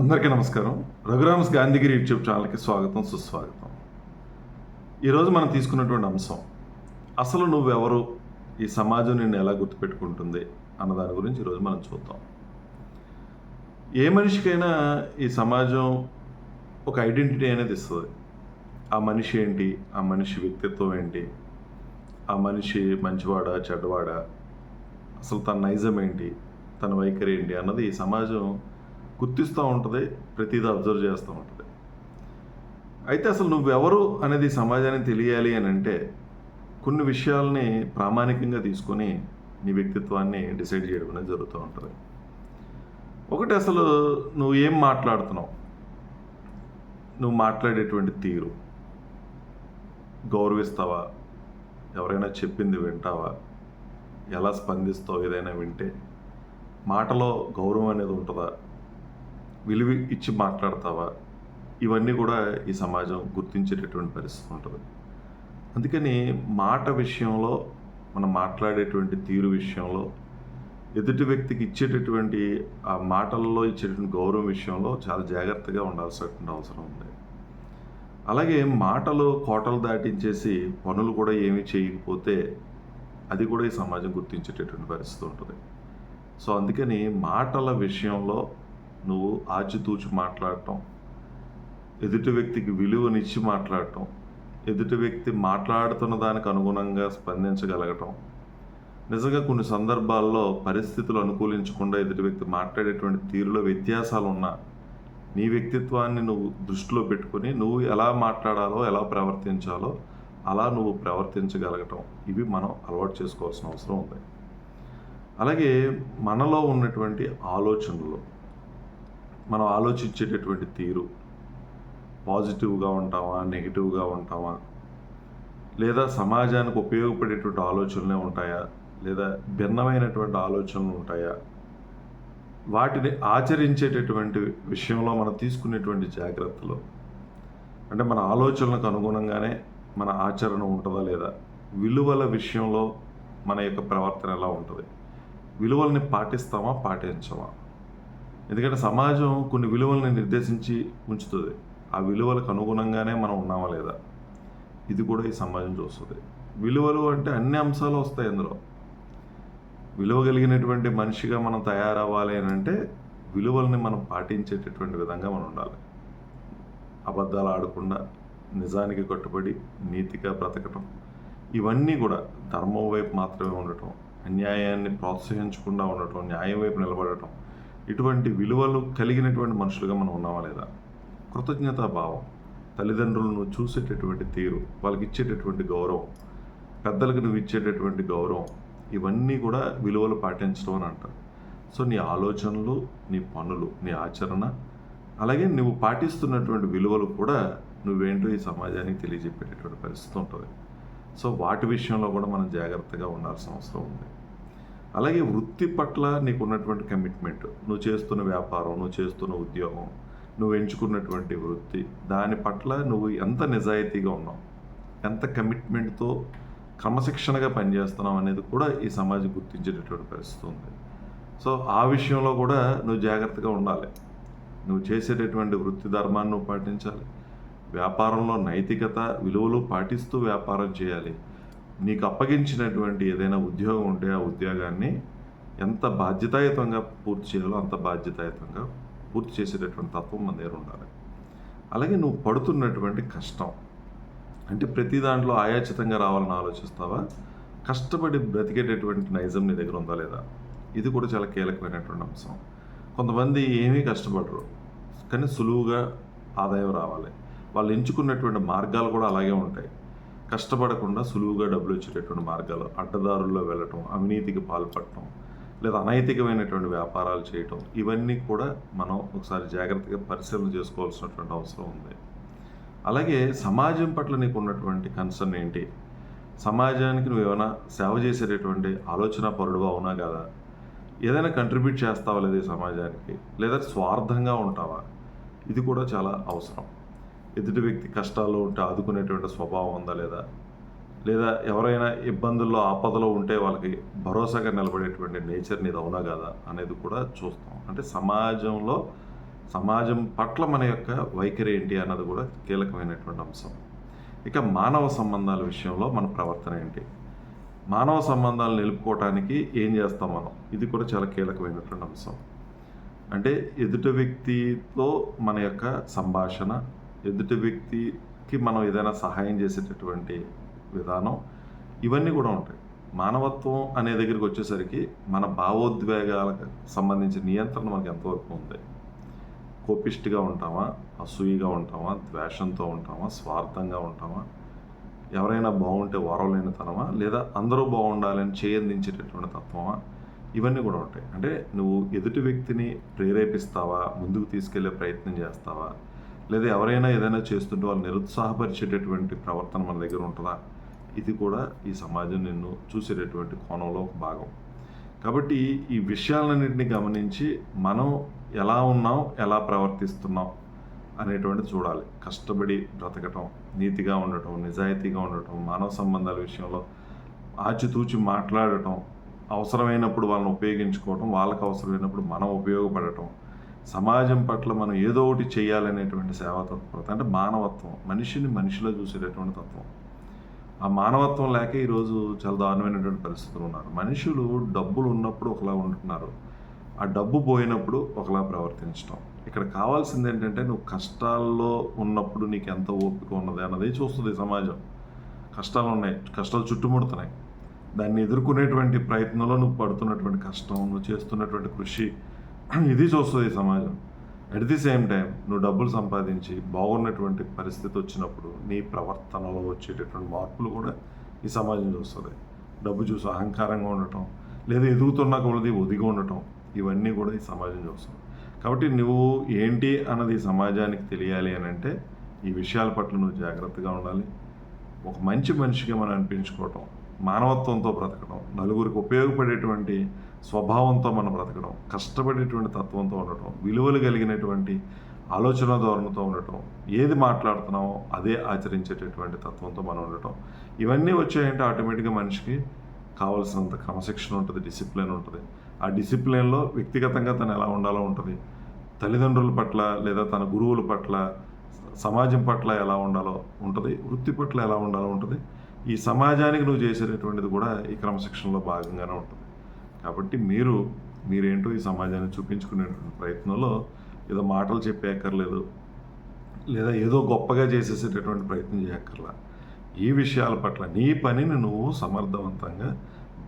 అందరికీ నమస్కారం. రఘురామ్స్ గాంధీగిరి యూట్యూబ్ ఛానల్కి స్వాగతం సుస్వాగతం. ఈరోజు మనం తీసుకున్నటువంటి అంశం అసలు నువ్వెవరు? ఈ సమాజం నిన్ను ఎలా గుర్తుపెట్టుకుంటుంది? అన్న దాని గురించి ఈరోజు మనం చూద్దాం. ఏ మనిషికైనా ఈ సమాజం ఒక ఐడెంటిటీ అనేది ఇస్తుంది. ఆ మనిషి ఏంటి? ఆ మనిషి వ్యక్తిత్వం ఏంటి? ఆ మనిషి మంచివాడా చెడ్డవాడా? అసలు తన నైజం ఏంటి? తన వైఖరి ఏంటి? అన్నది ఈ సమాజం గుర్తిస్తూ ఉంటుంది ప్రతిదీ అబ్జర్వ్ చేస్తూ ఉంటుంది. అయితే అసలు నువ్వెవరు అనేది సమాజానికి తెలియాలి అని అంటే కొన్ని విషయాల్ని ప్రామాణికంగా తీసుకొని నీ వ్యక్తిత్వాన్ని డిసైడ్ చేయడం అనేది జరుగుతూ ఉంటుంది. ఒకటి అసలు నువ్వు ఏం మాట్లాడుతున్నావు? నువ్వు మాట్లాడేటువంటి తీరు. గౌరవిస్తావా? ఎవరైనా చెప్పింది వింటావా? ఎలా స్పందిస్తావు? ఏదైనా వింటే మాటలో గౌరవం అనేది ఉంటుందా? విలువ ఇచ్చి మాట్లాడతావా? ఇవన్నీ కూడా ఈ సమాజం గుర్తించేటటువంటి పరిస్థితి ఉంటుంది. అందుకని మాట విషయంలో మనం మాట్లాడేటువంటి తీరు విషయంలో ఎదుటి వ్యక్తికి ఇచ్చేటటువంటి ఆ మాటల్లో ఇచ్చేటువంటి గౌరవం విషయంలో చాలా జాగ్రత్తగా ఉండాల్సినటువంటి అవసరం ఉంది. అలాగే మాటలు కోటలు దాటించేసి పనులు కూడా ఏమీ చేయకపోతే అది కూడా ఈ సమాజం గుర్తించేటటువంటి పరిస్థితి ఉంటుంది. సో అందుకని మాటల విషయంలో నువ్వు ఆచితూచి మాట్లాడటం. ఎదుటి వ్యక్తికి విలువనిచ్చి మాట్లాడటం. ఎదుటి వ్యక్తి మాట్లాడుతున్న దానికి అనుగుణంగా స్పందించగలగటం. నిజంగా కొన్ని సందర్భాల్లో పరిస్థితులు అనుకూలించకుండా ఎదుటి వ్యక్తి మాట్లాడేటువంటి తీరులో వ్యత్యాసాలు ఉన్నా నీ వ్యక్తిత్వాన్ని నువ్వు దృష్టిలో పెట్టుకొని నువ్వు ఎలా మాట్లాడాలో ఎలా ప్రవర్తించాలో అలా నువ్వు ప్రవర్తించగలగటం. ఇవి మనం అలవాటు చేసుకోవాల్సిన అవసరం ఉంది. అలాగే మనలో ఉన్నటువంటి ఆలోచనలు మనం ఆలోచించేటటువంటి తీరు. పాజిటివ్గా ఉంటామా నెగిటివ్గా ఉంటామా? లేదా సమాజానికి ఉపయోగపడేటువంటి ఆలోచనలే ఉంటాయా? లేదా భిన్నమైనటువంటి ఆలోచనలు ఉంటాయా? వాటిని ఆచరించేటటువంటి విషయంలో మనం తీసుకునేటువంటి జాగ్రత్తలు. అంటే మన ఆలోచనలకు అనుగుణంగానే మన ఆచరణ ఉంటుందా లేదా? విలువల విషయంలో మన యొక్క ప్రవర్తన ఎలా ఉంటుంది? విలువల్ని పాటిస్తామా పాటించమా? ఎందుకంటే సమాజం కొన్ని విలువల్ని నిర్దేశించి ఉంచుతుంది. ఆ విలువలకు అనుగుణంగానే మనం ఉన్నామా లేదా? ఇది కూడా ఈ సమాజం చూస్తుంది. విలువలు అంటే అన్ని అంశాలు వస్తాయి అందులో విలువ కలిగినటువంటి మనిషిగా మనం తయారవ్వాలి అని అంటే విలువల్ని మనం పాటించేటటువంటి విధంగా మనం ఉండాలి. అబద్ధాలు ఆడకుండా నిజానికి కట్టుబడి నీతిగా బ్రతకటం. ఇవన్నీ కూడా ధర్మం వైపు మాత్రమే ఉండటం అన్యాయాన్ని ప్రోత్సహించకుండా ఉండటం న్యాయం వైపు నిలబడటం ఇటువంటి విలువలు కలిగినటువంటి మనుషులుగా మనం ఉన్నామా లేదా? కృతజ్ఞతా భావం తల్లిదండ్రులను చూసేటటువంటి తీరు వాళ్ళకి ఇచ్చేటటువంటి గౌరవం పెద్దలకు నువ్వు ఇచ్చేటటువంటి గౌరవం ఇవన్నీ కూడా విలువలు పాటించడం అని అంటారు. సో నీ ఆలోచనలు నీ పనులు నీ ఆచరణ అలాగే నువ్వు పాటిస్తున్నటువంటి విలువలు కూడా నువ్వేంటో ఈ సమాజానికి తెలియజెప్పేటటువంటి పరిస్థితి ఉంటుంది. సో వాటి విషయంలో కూడా మనం జాగ్రత్తగా ఉండాల్సిన అవసరం ఉంది. అలాగే వృత్తి పట్ల నీకు ఉన్నటువంటి కమిట్మెంట్ నువ్వు చేస్తున్న వ్యాపారం నువ్వు చేస్తున్న ఉద్యోగం నువ్వు ఎంచుకున్నటువంటి వృత్తి దాని పట్ల నువ్వు ఎంత నిజాయితీగా ఉన్నావు? ఎంత కమిట్మెంట్తో క్రమశిక్షణగా పనిచేస్తున్నావు అనేది కూడా ఈ సమాజం గుర్తించేటటువంటి పరిస్థితి ఉంది. సో ఆ విషయంలో కూడా నువ్వు జాగ్రత్తగా ఉండాలి. నువ్వు చేసేటటువంటి వృత్తి ధర్మాన్ని నువ్వు పాటించాలి. వ్యాపారంలో నైతికత విలువలు పాటిస్తూ వ్యాపారం చేయాలి. నీకు అప్పగించినటువంటి ఏదైనా ఉద్యోగం ఉంటే ఆ ఉద్యోగాన్ని ఎంత బాధ్యతాయుతంగా పూర్తి చేయాలో అంత బాధ్యతాయుతంగా పూర్తి చేసేటటువంటి తత్వం మన దగ్గర ఉండాలి. అలాగే నువ్వు పడుతున్నటువంటి కష్టం. అంటే ప్రతి దాంట్లో ఆయాచితంగా రావాలని ఆలోచిస్తావా? కష్టపడి బ్రతికేటటువంటి నైజం నీ దగ్గర ఉందా లేదా? ఇది కూడా చాలా కీలకమైనటువంటి అంశం. కొంతమంది ఏమీ కష్టపడరు కానీ సులువుగా ఆదాయం రావాలి. వాళ్ళు ఎంచుకున్నటువంటి మార్గాలు కూడా అలాగే ఉంటాయి. కష్టపడకుండా సులువుగా డబ్బులు వచ్చేటటువంటి మార్గాలు అడ్డదారుల్లో వెళ్ళటం అవినీతికి పాల్పడటం లేదా అనైతికమైనటువంటి వ్యాపారాలు చేయటం ఇవన్నీ కూడా మనం ఒకసారి జాగ్రత్తగా పరిశీలన చేసుకోవాల్సినటువంటి అవసరం ఉంది. అలాగే సమాజం పట్ల నీకు ఉన్నటువంటి కన్సర్న్ ఏంటి? సమాజానికి నువ్వు ఏమైనా సేవ చేసేటటువంటి ఆలోచన పరుడుగా అవునా కదా? ఏదైనా కంట్రిబ్యూట్ చేస్తావా లేదా సమాజానికి? లేదా స్వార్థంగా ఉంటావా? ఇది కూడా చాలా అవసరం. ఎదుటి వ్యక్తి కష్టాల్లో ఉంటే ఆదుకునేటువంటి స్వభావం ఉందా లేదా? లేదా ఎవరైనా ఇబ్బందుల్లో ఆపదలో ఉంటే వాళ్ళకి భరోసాగా నిలబడేటువంటి నేచర్ నీది అవునా కదా అనేది కూడా చూస్తాం. అంటే సమాజంలో సమాజం పట్ల మన యొక్క వైఖరి ఏంటి అన్నది కూడా కీలకమైనటువంటి అంశం. ఇక మానవ సంబంధాల విషయంలో మన ప్రవర్తన ఏంటి? మానవ సంబంధాలు నిలుపుకోవటానికి ఏం చేస్తాం మనం? ఇది కూడా చాలా కీలకమైనటువంటి అంశం. అంటే ఎదుటి వ్యక్తితో మన యొక్క సంభాషణ ఎదుటి వ్యక్తికి మనం ఏదైనా సహాయం చేసేటటువంటి విధానం ఇవన్నీ కూడా ఉంటాయి. మానవత్వం అనే దగ్గరికి వచ్చేసరికి మన భావోద్వేగాలకు సంబంధించిన నియంత్రణ మనకి ఎంతవరకు ఉంది? కోపిష్టిగా ఉంటామా? అసూయగా ఉంటామా? ద్వేషంతో ఉంటామా? స్వార్థంగా ఉంటామా? ఎవరైనా బాగుంటే వరవలేనితనమా లేదా అందరూ బాగుండాలని చేయందించేటటువంటి తత్వమా? ఇవన్నీ కూడా ఉంటాయి. అంటే నువ్వు ఎదుటి వ్యక్తిని ప్రేరేపిస్తావా? ముందుకు తీసుకెళ్ళే ప్రయత్నం చేస్తావా? లేదా ఎవరైనా ఏదైనా చేస్తుంటే వాళ్ళు నిరుత్సాహపరిచేటటువంటి ప్రవర్తన మన దగ్గర ఉంటుందా? ఇది కూడా ఈ సమాజం నిన్ను చూసేటటువంటి కోణంలో ఒక భాగం. కాబట్టి ఈ విషయాలన్నింటినీ గమనించి మనం ఎలా ఉన్నాం ఎలా ప్రవర్తిస్తున్నాం అనేటువంటిది చూడాలి. కష్టపడి బ్రతకటం నీతిగా ఉండటం నిజాయితీగా ఉండటం మానవ సంబంధాల విషయంలో ఆచితూచి మాట్లాడటం అవసరమైనప్పుడు వాళ్ళని ఉపయోగించుకోవటం వాళ్ళకి అవసరమైనప్పుడు మనం ఉపయోగపడటం సమాజం పట్ల మనం ఏదో ఒకటి చేయాలనేటువంటి సేవాతత్వత అంటే మానవత్వం మనిషిని మనిషిలో చూసేటటువంటి తత్వం. ఆ మానవత్వం లేక ఈరోజు చాలా దారుణమైనటువంటి పరిస్థితులు ఉన్నారు. మనుషులు డబ్బులు ఉన్నప్పుడు ఒకలా ఉంటున్నారు. ఆ డబ్బు పోయినప్పుడు ఒకలా ప్రవర్తించడం ఇక్కడ కావాల్సింది ఏంటంటే నువ్వు కష్టాల్లో ఉన్నప్పుడు నీకు ఎంత ఓపిక ఉన్నది అన్నది చూస్తుంది సమాజం. కష్టాలు ఉన్నాయి. కష్టాలు చుట్టుముడుతున్నాయి. దాన్ని ఎదుర్కొనేటువంటి ప్రయత్నంలో నువ్వు పడుతున్నటువంటి కష్టం నువ్వు చేస్తున్నటువంటి కృషి ఇది చూస్తుంది ఈ సమాజం. అట్ ది సేమ్ టైం నువ్వు డబ్బులు సంపాదించి బాగున్నటువంటి పరిస్థితి వచ్చినప్పుడు నీ ప్రవర్తనలో వచ్చేటటువంటి మార్పులు కూడా ఈ సమాజం చూస్తుంది. డబ్బు చూసి అహంకారంగా ఉండటం లేదా ఎదుగుతున్న కొలది ఒదిగి ఉండటం ఇవన్నీ కూడా ఈ సమాజం చూస్తుంది. కాబట్టి నువ్వు ఏంటి అన్నది ఈ సమాజానికి తెలియాలి అని అంటే ఈ విషయాల పట్ల నువ్వు జాగ్రత్తగా ఉండాలి. ఒక మంచి మనిషిగా మనం అనిపించుకోవటం మానవత్వంతో బ్రతకడం నలుగురికి ఉపయోగపడేటువంటి స్వభావంతో మనం బ్రతకడం కష్టపడేటువంటి తత్వంతో ఉండటం విలువలు కలిగినటువంటి ఆలోచన ధోరణితో ఉండటం ఏది మాట్లాడుతున్నామో అదే ఆచరించేటటువంటి తత్వంతో మనం ఉండటం ఇవన్నీ వచ్చాయంటే ఆటోమేటిక్గా మనిషికి కావాల్సినంత క్రమశిక్షణ ఉంటుంది డిసిప్లిన్ ఉంటుంది. ఆ డిసిప్లిన్లో వ్యక్తిగతంగా తను ఎలా ఉండాలో ఉంటుంది. తల్లిదండ్రుల పట్ల లేదా తన గురువుల పట్ల సమాజం పట్ల ఎలా ఉండాలో ఉంటుంది వృత్తి పట్ల ఎలా ఉండాలో ఉంటుంది. ఈ సమాజానికి నువ్వు చేసేటటువంటిది కూడా ఈ క్రమశిక్షణలో భాగంగానే ఉంటుంది. కాబట్టి మీరు మీరేంటో ఈ సమాజాన్ని చూపించుకునేటువంటి ప్రయత్నంలో ఏదో మాటలు చెప్పేక్కర్లేదు లేదా ఏదో గొప్పగా చేసేసేటటువంటి ప్రయత్నం చేయక్కర్లా. ఈ విషయాల పట్ల నీ పనిని నువ్వు సమర్థవంతంగా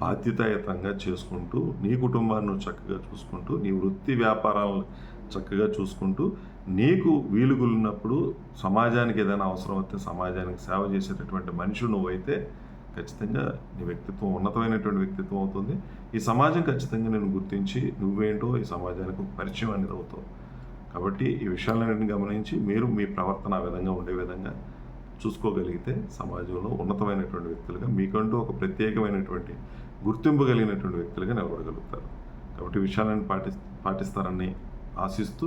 బాధ్యతాయుతంగా చేసుకుంటూ నీ కుటుంబాన్ని నువ్వు చక్కగా చూసుకుంటూ నీ వృత్తి వ్యాపారాలను చక్కగా చూసుకుంటూ నీకు వీలుగులున్నప్పుడు సమాజానికి ఏదైనా అవసరం అయితే సమాజానికి సేవ చేసేటటువంటి మనిషి నువ్వైతే ఖచ్చితంగా నీ వ్యక్తిత్వం ఉన్నతమైనటువంటి వ్యక్తిత్వం అవుతుంది. ఈ సమాజం ఖచ్చితంగా నేను గుర్తించి నువ్వేంటో ఈ సమాజానికి ఒక పరిచయం అనేది అవుతావు. కాబట్టి ఈ విషయాలన్నింటిని గమనించి మీరు మీ ప్రవర్తన ఆ విధంగా ఉండే విధంగా చూసుకోగలిగితే సమాజంలో ఉన్నతమైనటువంటి వ్యక్తులుగా మీకంటూ ఒక ప్రత్యేకమైనటువంటి గుర్తింపు కలిగినటువంటి వ్యక్తులుగా నిలబడగలుగుతారు. కాబట్టి విషయాలను పాటి పాటిస్తారని ఆశిస్తూ